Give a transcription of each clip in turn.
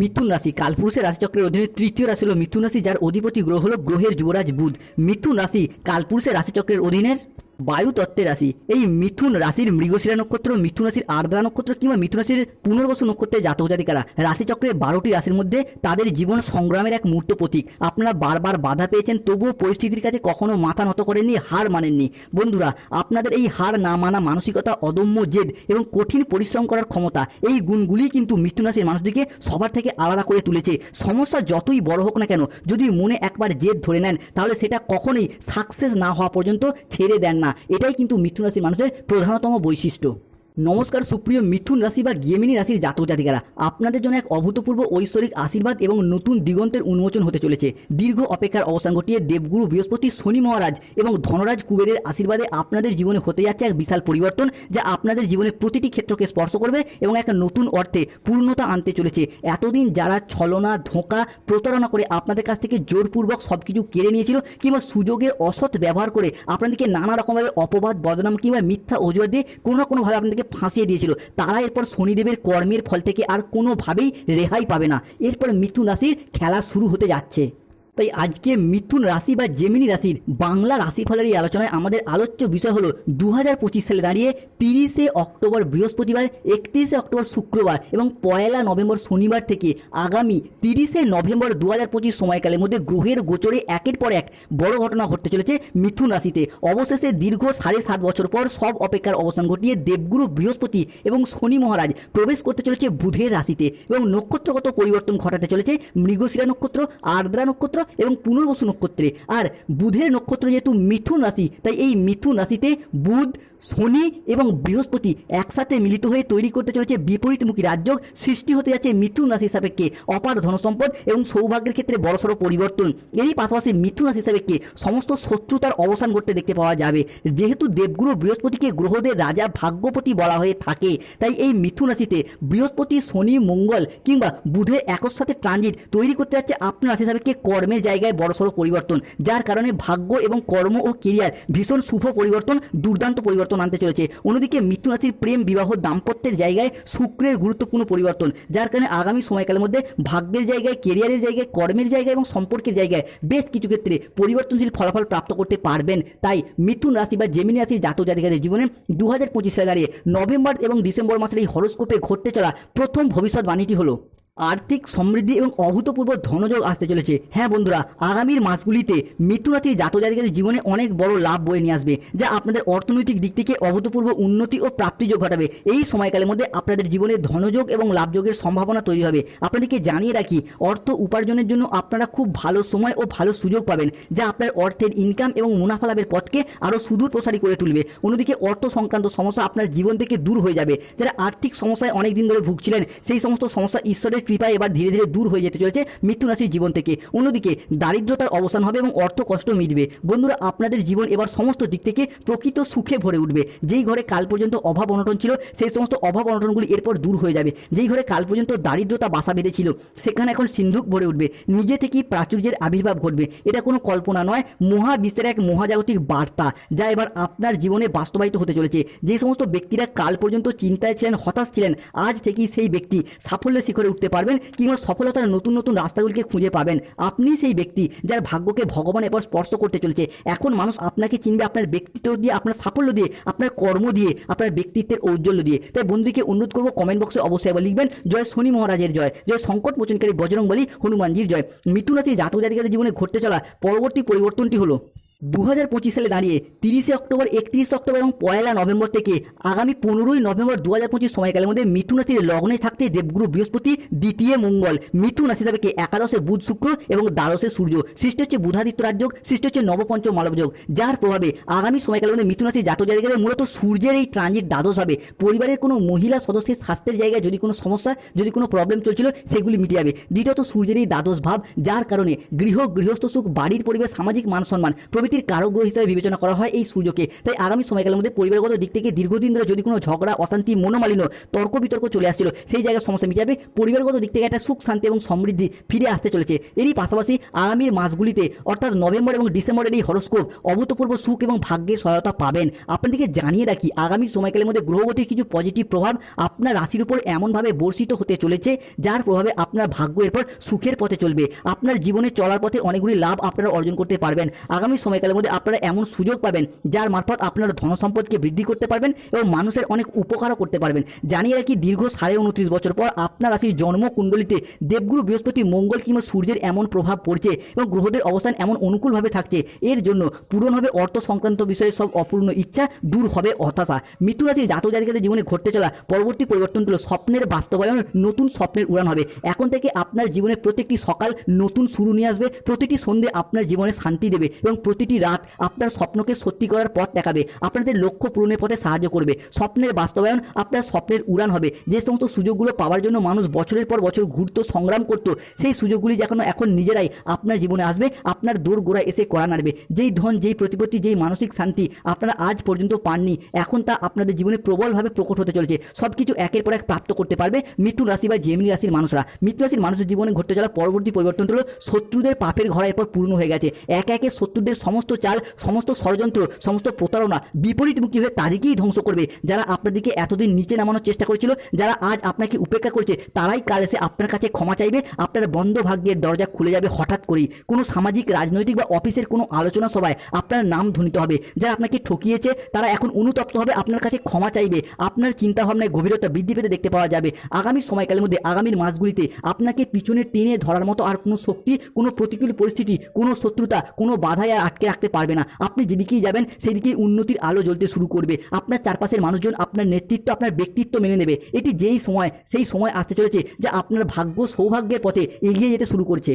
মিথুন রাশি, কালপুরুষের রাশিচক্রের অধীনে তৃতীয় রাশি হল মিথুন রাশি, যার অধিপতি গ্রহ হল গ্রহের যুবরাজ বুধ। মিথুন রাশি, কালপুরুষের রাশিচক্রের অধীনের বায়ু তত্ত্বের রাশি। এই মিথুন রাশির মৃগশিরা নক্ষত্র, মিথুন রাশির আর্দ্রা নক্ষত্র কিংবা মিথুন রাশির পুনর্বসু নক্ষত্রের জাতক জাতিকারা রাশিচক্রের বারোটি রাশির মধ্যে তাদের জীবন সংগ্রামের এক মূর্ত প্রতীক। আপনারা বারবার বাধা পেয়েছেন, তবুও পরিস্থিতির কাছে কখনো মাথা নত করেননি, হার মানেননি। বন্ধুরা, আপনাদের এই হার না মানা মানসিকতা অদম্য জেদ এবং কঠিন পরিশ্রম করার ক্ষমতা, এই গুণগুলি কিন্তু মিথুন রাশির মানুষটিকে সবার থেকে আলাদা করে তুলেছে। সমস্যা যতই বড় হোক না কেন, যদি মনে একবার জেদ ধরে নেন, তাহলে সেটা কখনোই সাকসেস না হওয়া পর্যন্ত ছেড়ে দেন না। এটাই কিন্তু মিথুন রাশির মানুষের প্রধানতম বৈশিষ্ট্য। নমস্কার সুপ্রিয় মিথুন রাশি বা গেমিনী রাশির জাতক জাতিকারা। আপনাদের জন্য এক অভূতপূর্ব ঐশ্বরিক আশীর্বাদ এবং নতুন দিগন্তের উন্মোচন হতে চলেছে। দীর্ঘ অপেক্ষার অবসান ঘটিয়ে দেবগুরু বৃহস্পতি শনি মহারাজ এবং ধনরাজ কুবেরের আশীর্বাদে আপনাদের জীবনে হতে যাচ্ছে এক বিশাল পরিবর্তন যা আপনাদের জীবনে প্রতিটি ক্ষেত্রকে স্পর্শ করবে এবং এক নতুন অর্থে পূর্ণতা আনতে চলেছে। এতদিন যারা ছলনা, ধোঁকা, প্রতারণা করে আপনাদের কাছ থেকে জোরপূর্বক সব কিছু কেড়ে নিয়েছিল কিংবা সুযোগের অসৎ ব্যবহার করে আপনাদেরকে নানা রকমভাবে অপবাদ, বদনাম কিংবা মিথ্যা অজুহাত দিয়ে কোনো না কোনোভাবে আপনাদেরকে ফাঁসিয়ে দিয়েছিল। তারা এরপর শনিদেবের কর্মের ফল থেকে আর কোনোভাবেই রেহাই পাবে না। এরপর মিথুন রাশির খেলা শুরু হতে যাচ্ছে। তাই আজকে মিথুন রাশি বা জেমিনি রাশির বাংলা রাশিফলের এই আলোচনায় আমাদের আলোচ্য বিষয় হলো দু হাজার পঁচিশ সালে দাঁড়িয়ে তিরিশে অক্টোবর বৃহস্পতিবার, একত্রিশে অক্টোবর শুক্রবার এবং পয়লা নভেম্বর শনিবার থেকে আগামী তিরিশে নভেম্বর দু হাজার পঁচিশ সময়কালের মধ্যে গ্রহের গোচরে একের পর এক বড় ঘটনা ঘটতে চলেছে মিথুন রাশিতে। অবশেষে দীর্ঘ সাড়ে সাত বছর পর সব অপেক্ষার অবসান ঘটিয়ে দেবগুরু বৃহস্পতি এবং শনি মহারাজ প্রবেশ করতে চলেছে বুধের রাশিতে এবং নক্ষত্রগত পরিবর্তন ঘটাতে চলেছে মৃগশিরা নক্ষত্র, আর্দ্রা নক্ষত্র এবং পুনর্বসু নক্ষত্রে। আর বুধের নক্ষত্র যেহেতু মিথুন রাশি, তাই এই মিথুন রাশিতে বুধ, শনি এবং বৃহস্পতি একসাথে মিলিত হয়ে তৈরি করতে চলেছে বিপরীতমুখী রাজ্য। সৃষ্টি হতে যাচ্ছে মিথুন রাশি সাপেক্ষে অপার ধনসম্পদ এবং সৌভাগ্যের ক্ষেত্রে বড়সড় পরিবর্তন। এরই পাশাপাশি মিথুন রাশি সাপেক্ষে সমস্ত শত্রুতার অবসান ঘটতে দেখতে পাওয়া যাবে। যেহেতু দেবগুরু বৃহস্পতিকে গ্রহদের রাজা ভাগ্যপতি বলা হয়ে থাকে, তাই এই মিথুন রাশিতে বৃহস্পতি, শনি, মঙ্গল কিংবা বুধের একর সাথে ট্রানজিট তৈরি করতে যাচ্ছে আপনার রাশি সাপেক্ষে কর্মের জায়গায় বড়সড় পরিবর্তন, যার কারণে ভাগ্য এবং কর্ম ও কেরিয়ার ভীষণ শুভ পরিবর্তন, দুর্দান্ত পরিবর্তন আনতে চলেছে। অন্যদিকে মৃত্যু রাশির প্রেম, বিবাহ, দাম্পত্যের জায়গায় শুক্রের গুরুত্বপূর্ণ পরিবর্তন, যার কারণে আগামী সময়কালের মধ্যে ভাগ্যের জায়গায় কেরিয়ারের জায়গায়, কর্মের জায়গায় এবং সম্পর্কের জায়গায় বেশ কিছু ক্ষেত্রে পরিবর্তনশীল ফলাফল প্রাপ্ত করতে পারবেন। তাই মিথুন রাশি বা জেমিনি রাশির জাতক জাতিকাদের জীবনে দু হাজার পঁচিশ সালে দাঁড়িয়ে নভেম্বর এবং ডিসেম্বর মাসের এই হরস্কোপে ঘটতে চলা প্রথম ভবিষ্যৎবাণীটি হলো আর্থিক সমৃদ্ধি এবং অভূতপূর্ব ধনযোগ আসতে চলেছে। হ্যাঁ বন্ধুরা, আগামীর মাসগুলিতে মিথুন রাশির জাতক জাতিকাদের জীবনে অনেক বড় লাভ বয়ে নিয়ে আসবে, যা আপনাদের অর্থনৈতিক দিক থেকে অভূতপূর্ব উন্নতি ও প্রাপ্তিযোগ ঘটাবে। এই সময়কালের মধ্যে আপনাদের জীবনে ধনযোগ এবং লাভযোগের সম্ভাবনা তৈরি হবে। আপনাদেরকে জানিয়ে রাখি, অর্থ উপার্জনের জন্য আপনারা খুব ভালো সময় ও ভালো সুযোগ পাবেন, যা আপনার অর্থের ইনকাম এবং মুনাফা লাভের পথকে আরও সুদূর প্রসারী করে তুলবে। অন্যদিকে অর্থ সংক্রান্ত সমস্যা আপনার জীবন থেকে দূর হয়ে যাবে। যারা আর্থিক সমস্যায় অনেক দিন ধরে ভুগছিলেন, সেই সমস্ত সমস্যা ঈশ্বরের কৃপায় এবার ধীরে ধীরে দূর হয়ে যেতে চলেছে মৃত্যু রাশির জীবন থেকে। অন্যদিকে দারিদ্রতার অবসান হবে এবং অর্থ কষ্ট মিটবে। বন্ধুরা, আপনাদের জীবন এবার সমস্ত দিক থেকে প্রকৃত সুখে ভরে উঠবে। যেই ঘরে কাল পর্যন্ত অভাব অনটন ছিল, সেই সমস্ত অভাব অনটনগুলি এরপর দূর হয়ে যাবে। যেই ঘরে কাল পর্যন্ত দারিদ্রতা বাসা বেঁধেছিল, সেখানে এখন সিন্ধুক ভরে উঠবে। নিজে থেকেই প্রাচুর্যের আবির্ভাব ঘটবে। এটা কোনো কল্পনা নয় মহাবিশ্বের এক মহাজাগতিক বার্তা, যা এবার আপনার জীবনে বাস্তবায়িত হতে চলেছে। যে সমস্ত ব্যক্তিরা কাল পর্যন্ত চিন্তায় ছিলেন, হতাশ ছিলেন, আজ থেকেই সেই ব্যক্তি সাফল্যের শিখরে উঠতে পারবেন কিংবা সফলতার নতুন নতুন রাস্তাগুলিকে খুঁজে পাবেন। আপনি সেই ব্যক্তি যার ভাগ্যকে ভগবান এবার স্পর্শ করতে চলেছে। এখন মানুষ আপনাকে চিনবে আপনার ব্যক্তিত্ব দিয়ে, আপনার সাফল্য দিয়ে, আপনার কর্ম দিয়ে, আপনার ব্যক্তিত্বের ঔজ্জ্বল্য দিয়ে। তাই বন্ধুকে অনুরোধ করব কমেন্ট বক্সে অবশ্যই একবার লিখবেন, জয় শনি মহারাজের জয় জয় সংকট মোচনকারী বজরং বলি হনুমানজির জয়। মিথুন রাশির জাতক জাতিকাদের জীবনে ঘটতে চলা পরবর্তী পরিবর্তনটি হলো দু হাজার পঁচিশ সালে দাঁড়িয়ে তিরিশে অক্টোবর, একত্রিশে অক্টোবর এবং পয়লা নভেম্বর থেকে আগামী পনেরোই নভেম্বর দু হাজার পঁচিশ সময়কালের মধ্যে মিথুন রাশির লগ্নে থাকতে দেবগুরু বৃহস্পতি, দ্বিতীয় মঙ্গল। মিথুন রাশি হিসাবে একাদশে বুধ শুক্র এবং দ্বাদশে সূর্য। সৃষ্টি হচ্ছে বুধাদিত্য রাজযোগ, সৃষ্টি হচ্ছে নবপঞ্চ মালবযোগ। যার প্রভাবে আগামী সময়কালের মধ্যে মিথুন রাশির জাতক জাতিকাদের মূলত সূর্যের এই ট্রানজিট দ্বাদশ হবে। পরিবারের কোনো মহিলা সদস্যের স্বাস্থ্যের জায়গায় যদি কোনো সমস্যা, যদি কোনো প্রবলেম চলছিল, সেগুলি মিটে যাবে। দ্বিতীয়ত সূর্যের এই দ্বাদশ ভাব, যার কারণে গৃহ গৃহস্থ সুখ, বাড়ির পরিবেশ, সামাজিক মান সম্মান, প্রভৃতি প্রীতির কারগ্রহ হিসেবে বিবেচনা করা হয় এই সূর্যকে। তাই আগামী সময়কালের মধ্যে পরিবারগত দিক থেকে দীর্ঘদিন ধরে যদি কোনো ঝগড়া, অশান্তি, মনোমালিন্য তর্ক বিতর্ক চলে আসছিল, সেই জায়গায় সমস্যা মিটাবে। পরিবারগত দিক থেকে একটা সুখ, শান্তি এবং সমৃদ্ধি ফিরে আসতে চলেছে। এরই পাশাপাশি আগামীর মাসগুলিতে, অর্থাৎ নভেম্বর এবং ডিসেম্বরের এই হরস্কোপ অভূতপূর্ব সুখ এবং ভাগ্যের সহায়তা পাবেন। আপনাদেরকে জানিয়ে রাখি আগামী সময়কালের মধ্যে গ্রহগতির কিছু পজিটিভ প্রভাব আপনার রাশির উপর এমনভাবে বর্ষিত হতে চলেছে, যার প্রভাবে আপনার ভাগ্য এরপর সুখের পথে চলবে। আপনার জীবনে চলার পথে অনেকগুলি লাভ আপনারা অর্জন করতে পারবেন। আগামী সময়কালের মধ্যে আপনারা এমন সুযোগ পাবেন যার মারফত আপনারা ধনসম্পদকে বৃদ্ধি করতে পারবেন এবং মানুষের অনেক উপকারও করতে পারবেন। জানিয়ে রাখি দীর্ঘ সাড়ে উনত্রিশ বছর পর আপনার রাশির জন্মকুণ্ডলিতে দেবগুরু বৃহস্পতি, মঙ্গল কিংবা সূর্যের এমন প্রভাব পড়ছে এবং গ্রহদের অবস্থান এমন অনুকূলভাবে থাকছে। এর জন্য পূরণ হবে অর্থ সংক্রান্ত বিষয়ে সব অপূর্ণ ইচ্ছা, দূর হবে হতাশা। মৃত্যু রাশির জাতক জাতিকাদের জীবনে ঘটতে চলা পরবর্তী পরিবর্তন পরিবর্তনগুলো স্বপ্নের বাস্তবায়ন, নতুন স্বপ্নের উড়ান হবে। এখন থেকে আপনার জীবনে প্রত্যেকটি সকাল নতুন শুরু নিয়ে আসবে, প্রতিটি সন্ধে আপনার জীবনে শান্তি দেবে এবং প্রতিটি রাত আপনার স্বপ্নকে সত্যি করার পথ দেখাবে, আপনাদের লক্ষ্য পূরণের পথে সাহায্য করবে। স্বপ্নের বাস্তবায়ন আপনার স্বপ্নের উড়ান হবে। যে সমস্ত সুযোগগুলো পাওয়ার জন্য মানুষ বছরের পর বছর ঘুরতো, সংগ্রাম করতো, সেই সুযোগগুলি যখন এখন নিজেরাই আপনার জীবনে আসবে, আপনার দৌড় গোড়ায় এসে করা নাড়বে। যেই ধন, যেই প্রতিপত্তি, যেই মানসিক শান্তি আপনারা আজ পর্যন্ত পাননি, এখন তা আপনাদের জীবনে প্রবলভাবে প্রকট হতে চলেছে। সব কিছু একের পর এক প্রাপ্ত করতে পারবে মৃত্যু রাশি বা জেমিনি রাশির মানুষরা। মৃত্যু রাশির মানুষের জীবনে ঘটতে চলা পরবর্তী পরিবর্তন হলো শত্রুদের পাপের ঘরা এরপর পূর্ণ হয়ে গেছে। এক একে শত্রুদের সমস্ত চাল, সমস্ত ষড়যন্ত্র, সমস্ত প্রতারণা বিপরীতমুখী হয়ে তাদেরকেই ধ্বংস করবে। যারা আপনাদেরকে এতদিন নিচে নামানোর চেষ্টা করেছিল, যারা আজ আপনাকে উপেক্ষা করছে, তারাই কাল এসে আপনার কাছে ক্ষমা চাইবে, আপনার বন্ধ ভাগ্যের দরজা খুলে যাবে হঠাৎ করেই। কোনো সামাজিক, রাজনৈতিক বা অফিসের কোনো আলোচনা সভায় আপনার নাম ধ্বনিত হবে, যারা আপনাকে ঠকিয়েছে, তারা এখন অনুতপ্ত হবে, আপনার কাছে ক্ষমা চাইবে, আপনার চিন্তাভাবনায় গভীরতা বৃদ্ধি পেতে দেখতে পাওয়া যাবে। আগামী সময়কালের মধ্যে, আগামীর মাসগুলিতে আপনাকে পিছনে টেনে ধরার মতো আর কোনো শক্তি, কোনো প্রতিকূল পরিস্থিতি, কোনো শত্রুতা, কোনো বাধায় আর আটকে রাখতে পারবে না। আপনি যেদিকেই যাবেন, সেদিকেই উন্নতির আলো জ্বলতে শুরু করবে। আপনার চারপাশের মানুষজন, আপনার নেতৃত্ব, আপনার ব্যক্তিত্ব মেনে নেবে। এটি যেই সময়, সেই সময় আসতে চলেছে যা আপনার ভাগ্য সৌভাগ্যের পথে এগিয়ে যেতে শুরু করছে।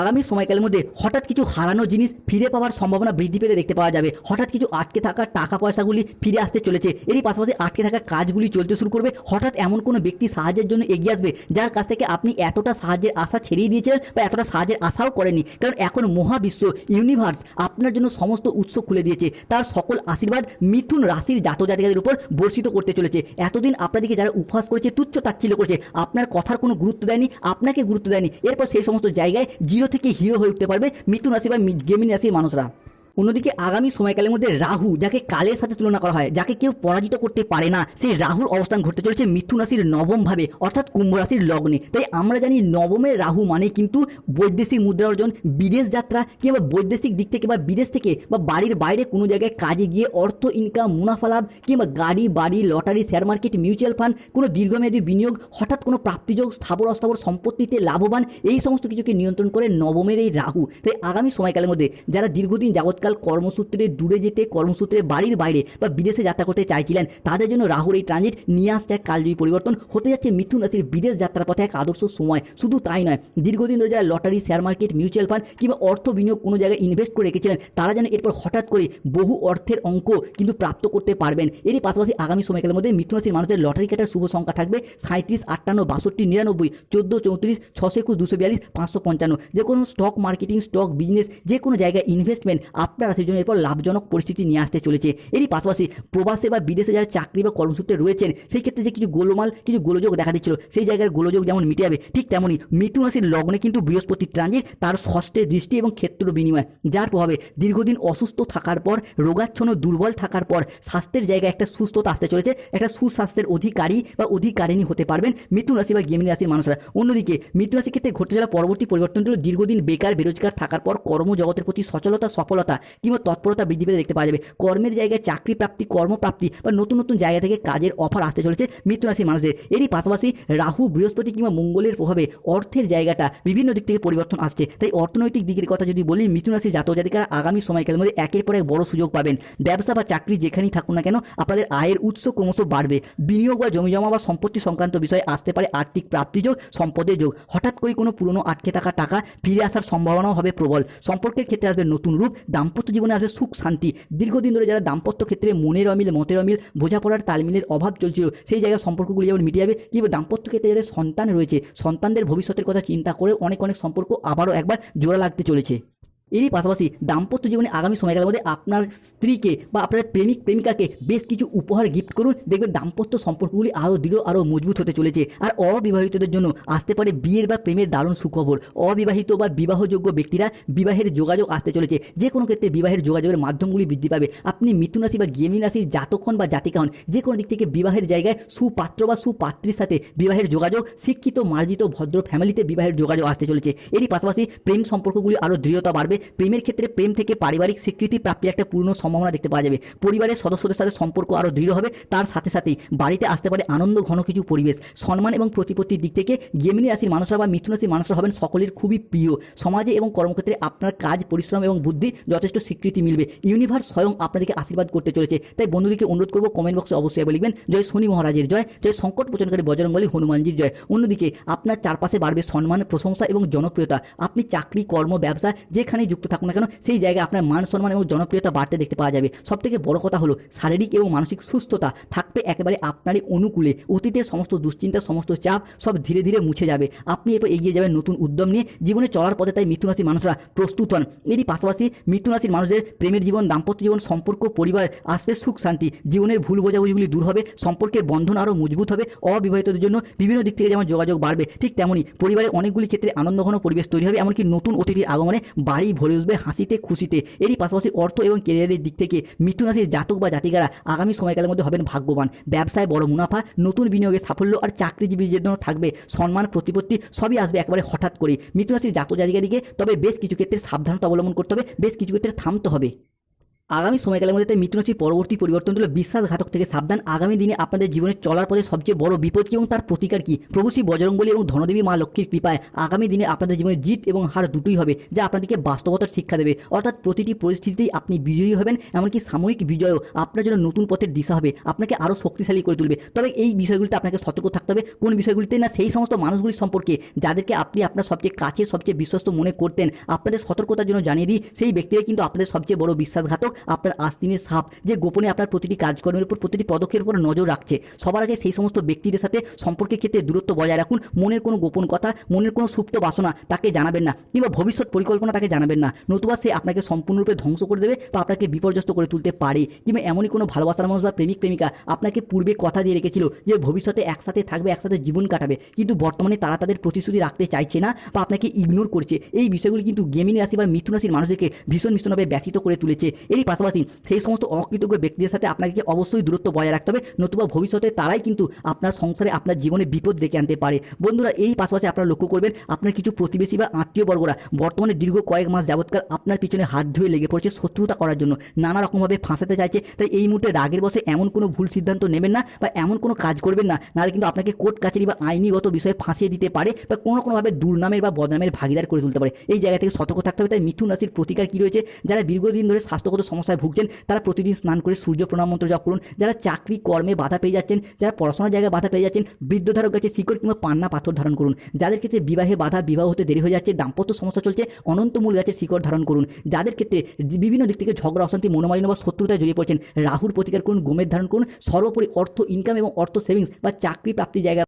আগামী সময়কালের মধ্যে হঠাৎ কিছু হারানো জিনিস ফিরে পাওয়ার সম্ভাবনা বৃদ্ধি পেতে দেখতে পাওয়া যাবে। হঠাৎ কিছু আটকে থাকা টাকা পয়সাগুলি ফিরে আসতে চলেছে। এরই পাশাপাশি আটকে থাকা কাজগুলি চলতে শুরু করবে। হঠাৎ এমন কোনো ব্যক্তি সাহায্যের জন্য এগিয়ে আসবে যার কাছ থেকে আপনি এতটা সাহায্যের আশা ছেড়িয়ে দিয়েছিলেন বা এতটা সাহায্যের আশাও করেনি কারণ এখন মহাবিশ্ব ইউনিভার্স আপনার জন্য সমস্ত উৎস খুলে দিয়েছে। তার সকল আশীর্বাদ মিথুন রাশির জাতজাতিকাদের উপর বর্ষিত করতে চলেছে। এতদিন আপনাদেরকে যারা উপহাস করেছে, তুচ্ছ তাচ্ছিল্য করেছে, আপনার কথার কোনো গুরুত্ব দেয়নি, আপনাকে গুরুত্ব দেয়নি। এরপর সেই সমস্ত জায়গায় জিরো থেকে হিরো হয়ে উঠতে পারবে মিথুন রাশি বা গেমিন রাশির মানুষরা। অন্যদিকে আগামী সময়কালের মধ্যে রাহু, যাকে কালের সাথে তুলনা করা হয়, যাকে কেউ পরাজিত করতে পারে না, সেই রাহুর অবস্থান ঘটতে চলেছে মিথুন রাশির নবম ভাবে অর্থাৎ কুম্ভ রাশির লগ্নে। তাই আমরা জানি নবমের রাহু মানে কিন্তু বৈদেশিক মুদ্রা অর্জন, বিদেশ যাত্রা কিংবা বৈদেশিক দিক থেকে বা বিদেশ থেকে বা বাড়ির বাইরে কোনো জায়গায় কাজে গিয়ে অর্থ ইনকাম মুনাফা লাভ কিংবা গাড়ি, বাড়ি, lottery share market mutual fund কোনো দীর্ঘমেয়াদী বিনিয়োগ, হঠাৎ কোনো প্রাপ্তিযোগ, স্থাবর অস্থাবর সম্পত্তিতে লাভবান, এই সমস্ত কিছুকে নিয়ন্ত্রণ করে নবমের এই রাহু। তাই আগামী সময়কালের মধ্যে যারা দীর্ঘদিন যাবৎকাল কর্মসূত্রে দূরে যেতে, কর্মসূত্রে বাড়ির বাইরে বা বিদেশে যাত্রা করতে চাইছিলেন। তাদের জন্য রাহুর এই ট্রানজিট নিয়ে আসছে এক কালজয়ী পরিবর্তন। হতে যাচ্ছে মিথুন রাশির বিদেশ যাত্রার পথে এক আদর্শ সময়। শুধু তাই নয়, দীর্ঘদিন ধরে যারা lottery share market mutual fund কিংবা অর্থ বিনিয়োগ কোনো জায়গায় ইনভেস্ট করে রেখেছিলেন, তারা যেন এরপর হঠাৎ করে বহু অর্থের অঙ্ক কিন্তু প্রাপ্ত করতে পারবেন। এরই পাশাপাশি আগামী সময়কালের মধ্যে মিথুন রাশির মানুষের লটারি কাটার শুভ সংখ্যা থাকবে সাঁত্রিশ আটান্ন, বাষট্টি, নিরানব্বই, চোদ্দ, চৌত্রিশ, ছশো একুশ, দুশো বিয়াল্লিশ, পাঁচশো পঞ্চান্ন। যে কোনো স্টক মার্কেটিং স্টক বিজনেস যে কোনো জায়গায় ইনভেস্টমেন্ট আপনার রাশির জন্য এরপর লাভজনক পরিস্থিতি নিয়ে আসতে চলেছে। এরই পাশাপাশি প্রবাসে বা বিদেশে যারা চাকরি বা কর্মসূত্রে রয়েছেন, সেই ক্ষেত্রে যে কিছু গোলমাল, কিছু গোলযোগ দেখা দিচ্ছিল, সেই জায়গার গোলযোগ যেমন মিটে যাবে, ঠিক তেমনই মিথুন রাশির লগ্নে কিন্তু বৃহস্পতি ট্রানজিট তার ষষ্ঠে দৃষ্টি এবং ক্ষেত্র বিনিময়। যার প্রভাবে দীর্ঘদিন অসুস্থ থাকার পর, রোগাচ্ছন্ন, দুর্বল থাকার পর, স্বাস্থ্যের জায়গায় একটা সুস্থতা আসতে চলেছে। একটা সুস্বাস্থ্যের অধিকারী বা অধিকারিণী হতে পারবেন মিথুন রাশি বা গেমিনী রাশির মানুষরা। অন্যদিকে মিথুন রাশির ক্ষেত্রে ঘটতে চলা পরবর্তী পরিবর্তন হলো দীর্ঘদিন বেকার, বেরোজগার থাকার পর কর্মজগতের প্রতি সচলতা, সফলতা কিংবা তৎপরতা বৃদ্ধি পেতে দেখতে পাওয়া যাবে। কর্মের জায়গায় চাকরি প্রাপ্তি, কর্মপ্রাপ্তি বা নতুন নতুন জায়গা থেকে কাজের অফার আসতে চলেছে মিথুনরাশির মানুষদের। এরই পাশাপাশি রাহু, বৃহস্পতি কিংবা মঙ্গলের প্রভাবে অর্থের জায়গাটা বিভিন্ন দিক থেকে পরিবর্তন আসছে। তাই অর্থনৈতিক দিকের কথা যদি বলি মিথুন রাশির জাতক জাতিকারা আগামী সময়কালের মধ্যে একের পর এক বড় সুযোগ পাবেন। ব্যবসা বা চাকরি যেখানেই থাকুন না কেন, আপনাদের আয়ের উৎস ক্রমশ বাড়বে। বিনিয়োগ বা জমি জমা বা সম্পত্তি সংক্রান্ত বিষয়ে আসতে পারে আর্থিক প্রাপ্তিযোগ সম্পদের যোগ। হঠাৎ করে কোনো পুরনো আটকে থাকা টাকা ফিরে আসার সম্ভাবনাও হবে প্রবল। সম্পর্কের ক্ষেত্রে আসবে নতুন রূপ, দাম্পত্য জীবনে আসবে সুখ, শান্তি। দীর্ঘদিন ধরে যারা দাম্পত্য ক্ষেত্রে মনের অমিল, মতের অমিল, বোঝাপড়ার তালমিলের অভাব চলছিল, সেই জায়গায় সম্পর্কগুলি যেমন মিটে যাবে, কিংবা দাম্পত্য ক্ষেত্রে যাদের সন্তান রয়েছে, সন্তানদের ভবিষ্যতের কথা চিন্তা করে অনেক অনেক সম্পর্ক আবারও একবার জোড়া লাগতে চলেছে। এরই পাশাপাশি দাম্পত্য জীবনে আগামী সময়কালের মধ্যে আপনার স্ত্রীকে বা আপনার প্রেমিক, প্রেমিকাকে বেশ কিছু উপহার গিফট করুন। দেখবেন দাম্পত্য সম্পর্কগুলি আরও দৃঢ় আরও মজবুত হতে চলেছে। আর অবিবাহিতদের জন্য আসতে পারে বিয়ের বা প্রেমের দারুণ সুখবর। অবিবাহিত বা বিবাহযোগ্য ব্যক্তিরা বিবাহের যোগাযোগ আসতে চলেছে। যে কোনো ক্ষেত্রে বিবাহের যোগাযোগের মাধ্যমগুলি বৃদ্ধি পাবে। আপনি মিথুন রাশি বা গেমিন রাশির জাতক হন বা জাতিকা হন, যে কোনো দিক থেকে বিবাহের জায়গায় সুপাত্র বা সুপাত্রীর সাথে বিবাহের যোগাযোগ, শিক্ষিত, মার্জিত, ভদ্র ফ্যামিলিতে বিবাহের যোগাযোগ আসতে চলেছে। এরই পাশাপাশি প্রেম সম্পর্কগুলি আরও দৃঢ়তা বাড়বে। প্রেমের ক্ষেত্রে প্রেম থেকে পারিবারিক স্বীকৃতি প্রাপ্তির একটা পূর্ণ সম্ভাবনা দেখতে পাওয়া যাবে। পরিবারের সদস্যদের সাথে সম্পর্ক আরও দৃঢ় হবে। তার সাথে সাথেই বাড়িতে আসতে পারে আনন্দ, ঘন কিছু পরিবেশ। সম্মান এবং প্রতিপত্তির দিক থেকে গেমিনী রাশির মানুষরা বা মিথুন রাশির মানুষরা হবেন সকলের খুবই প্রিয়। সমাজে এবং কর্মক্ষেত্রে আপনার কাজ, পরিশ্রম এবং বুদ্ধি যথেষ্ট স্বীকৃতি মিলবে। ইউনিভার্স স্বয়ং আপনাদেরকে আশীর্বাদ করতে চলেছে। তাই বন্ধুদেরকে অনুরোধ করব, কমেন্ট বক্সে অবশ্যই লিখবেন। জয় শনি মহারাজের জয় জয় সংকট প্রচনকারী বজরঙ্গলী হনুমানজির জয়। অন্যদিকে আপনার চারপাশে বাড়বে সম্মান, প্রশংসা এবং জনপ্রিয়তা। আপনি চাকরি, কর্ম, ব্যবসা যেখানে যুক্ত থাকুন না কেন, সেই জায়গায় আপনার মান সম্মান এবং জনপ্রিয়তা বাড়তে দেখতে পাওয়া যাবে। সব থেকে বড় কথা হলো শারীরিক এবং মানসিক সুস্থতা থাকবে একেবারে আপনারই অনুকূলে। অতীতের সমস্ত দুশ্চিন্তা, সমস্ত চাপ সব ধীরে ধীরে মুছে যাবে। আপনি এরপর এগিয়ে যাবেন নতুন উদ্যম নিয়ে। জীবনে চলার পথে তাই মিথুন রাশির মানুষরা প্রস্তুত হন। এরই পাশাপাশি মিথুন রাশির মানুষদের প্রেমের জীবন, দাম্পত্য জীবন, সম্পর্ক, পরিবার আসবে সুখ, শান্তি। জীবনের ভুল বোঝাবুঝিগুলি দূর হবে, সম্পর্কের বন্ধন আরও মজবুত হবে। অবিবাহিতদের জন্য বিভিন্ন দিক থেকে যেমন যোগাযোগ বাড়বে, ঠিক তেমনই পরিবারে অনেকগুলি ক্ষেত্রে আনন্দঘন পরিবেশ তৈরি হবে, এমনকি নতুন অতিথির আগমনে বাড়ি ভরে উঠবে হাসিতে, খুশিতে। এরই পাশাপাশি অর্থ এবং কেরিয়ারের দিক থেকে মিথুন রাশির জাতক বা জাতিকারা আগামী সময়কালের মধ্যে হবেন ভাগ্যবান। ব্যবসায় বড় মুনাফা, নতুন বিনিয়োগের সাফল্য আর চাকরিজীবীদের জন্য থাকবে সম্মান, প্রতিপত্তি, সবই আসবে একবারে হঠাৎ করে মিথুন রাশির জাতক জাতিকাদিকে তবে বেশ কিছু ক্ষেত্রে সাবধানতা অবলম্বন করতে হবে, বেশ কিছু ক্ষেত্রে থামতে হবে। আগামী সময়কালের মধ্যে তাই মিথুন রাশির পরবর্তী পরিবর্তন হলো বিশ্বাসঘাতক থেকে সাবধান। আগামী দিনে আপনাদের জীবনে চলার পথে সবচেয়ে বড় বিপদ কি এবং তার প্রতিকার কি? প্রভু শ্রী বজরঙ্গলী এবং ধনদেবী মা লক্ষ্মীর কৃপায় আগামী দিনে আপনাদের জীবনে জিত এবং হার দুটোই হবে, যা আপনাদেরকে বাস্তবতার শিক্ষা দেবে। অর্থাৎ প্রতিটি পরিস্থিতিতেই আপনি বিজয়ী হবেন, এমনকি সাময়িক বিজয়ও আপনার জন্য নতুন পথের দিশা হবে, আপনাকে আরও শক্তিশালী করে তুলবে। তবে এই বিষয়গুলিতে আপনাকে সতর্ক থাকতে হবে। কোন বিষয়গুলিতে না সেই সমস্ত মানুষগুলি সম্পর্কে যাদেরকে আপনি আপনার সবচেয়ে কাছের, সবচেয়ে বিশ্বস্ত মনে করতেন, আপনাদের সতর্কতার জন্য জানিয়ে দিই, সেই ব্যক্তিরাই কিন্তু আপনাদের সবচেয়ে বড় বিশ্বাসঘাতক। আপনার আস্তিনের সাপ যে গোপনে আপনার প্রতিটি কাজকর্মের উপর প্রতিটি পদক্ষেপের উপর নজর রাখছে। সবার আগে সেই সমস্ত ব্যক্তিদের সাথে সম্পর্কের ক্ষেত্রে দূরত্ব বজায় রাখুন। মনের কোনো গোপন কথা, মনের কোনো সুপ্ত বাসনা তাকে জানাবেন না কিংবা ভবিষ্যৎ পরিকল্পনা তাকে জানাবেন না। নতুবা সে আপনাকে সম্পূর্ণরূপে ধ্বংস করে দেবে বা আপনাকে বিপর্যস্ত করে তুলতে পারে কিংবা এমনই কোনো ভালোবাসার মানুষ বা প্রেমিক, প্রেমিকা আপনাকে পূর্বে কথা দিয়ে রেখেছিল যে ভবিষ্যতে একসাথে থাকবে, একসাথে জীবন কাটাবে। কিন্তু বর্তমানে তারা তাদের প্রতিশ্রুতি রাখতে চাইছে না বা আপনাকে ইগনোর করছে। এই বিষয়গুলি কিন্তু গেমিং রাশি বা মিথুন রাশির মানুষদেরকে ভীষণ ভীষণভাবে ব্যথিত করে তুলেছে। এরই পাশাপাশি সেই সমস্ত অকৃতজ্ঞ ব্যক্তিদের সাথে আপনাকে অবশ্যই দূরত্ব বজায় রাখতে হবে, নতুবা ভবিষ্যতে তারাই কিন্তু আপনার সংসারে আপনার জীবনে বিপদ ডেকে আনতে পারে। বন্ধুরা, এই পাশাপাশি আপনারা লক্ষ্য করবেন, আপনার কিছু প্রতিবেশী বা আত্মীয় বর্গরা বর্তমানে দীর্ঘ কয়েক মাস যাবৎকাল আপনার পিছনে হাত ধুয়ে লেগে পড়ছে শত্রুতা করার জন্য। নানা রকমভাবে ফাঁসাতে চাইছে, তাই এই মুহূর্তে রাগের বসে এমন কোনো ভুল সিদ্ধান্ত নেবেন না বা এমন কোনো কাজ করবেন না, নাহলে কিন্তু আপনাকে কোর্ট কাছারি বা আইনিগত বিষয়ে ফাঁসিয়ে দিতে পারে বা কোনো কোনোভাবে দুর্নামের বা বদনামের ভাগিদার করে তুলতে পারে। এই জায়গা থেকে সতর্ক থাকতে হবে, তাই মিথুন রাশির প্রতিকার কী রয়েছে? যারা দীর্ঘদিন ধরে স্বাস্থ্যগত সমস্যায় ভুগছেন, তারা প্রতিদিন স্নান করে সূর্য প্রণাম মন্ত্র জপ করুন। যারা চাকরি কর্মে বাধা পেয়ে যাচ্ছেন, যারা পড়াশোনার জায়গায় বাধা পেয়ে যাচ্ছেন বৃদ্ধধারক গাছে শিকড় কিংবা পান্না পাথর ধারণ করুন। যাদের ক্ষেত্রে বিবাহে বাধা, বিবাহ হতে দেরি হয়ে যাচ্ছে, দাম্পত্য সমস্যা চলছে অনন্তমূল গাছের শিকড় ধারণ করুন। যাদের ক্ষেত্রে বিভিন্ন দিক থেকে ঝগড়া, অশান্তি, মনোমালিন্য বা শত্রুতায় জড়িয়ে পড়ছেন, রাহুর প্রতিকার করুন, গোমের ধারণ করুন। সর্বোপরি অর্থ ইনকাম এবং অর্থ সেভিংস বা চাকরি প্রাপ্তির জায়গায়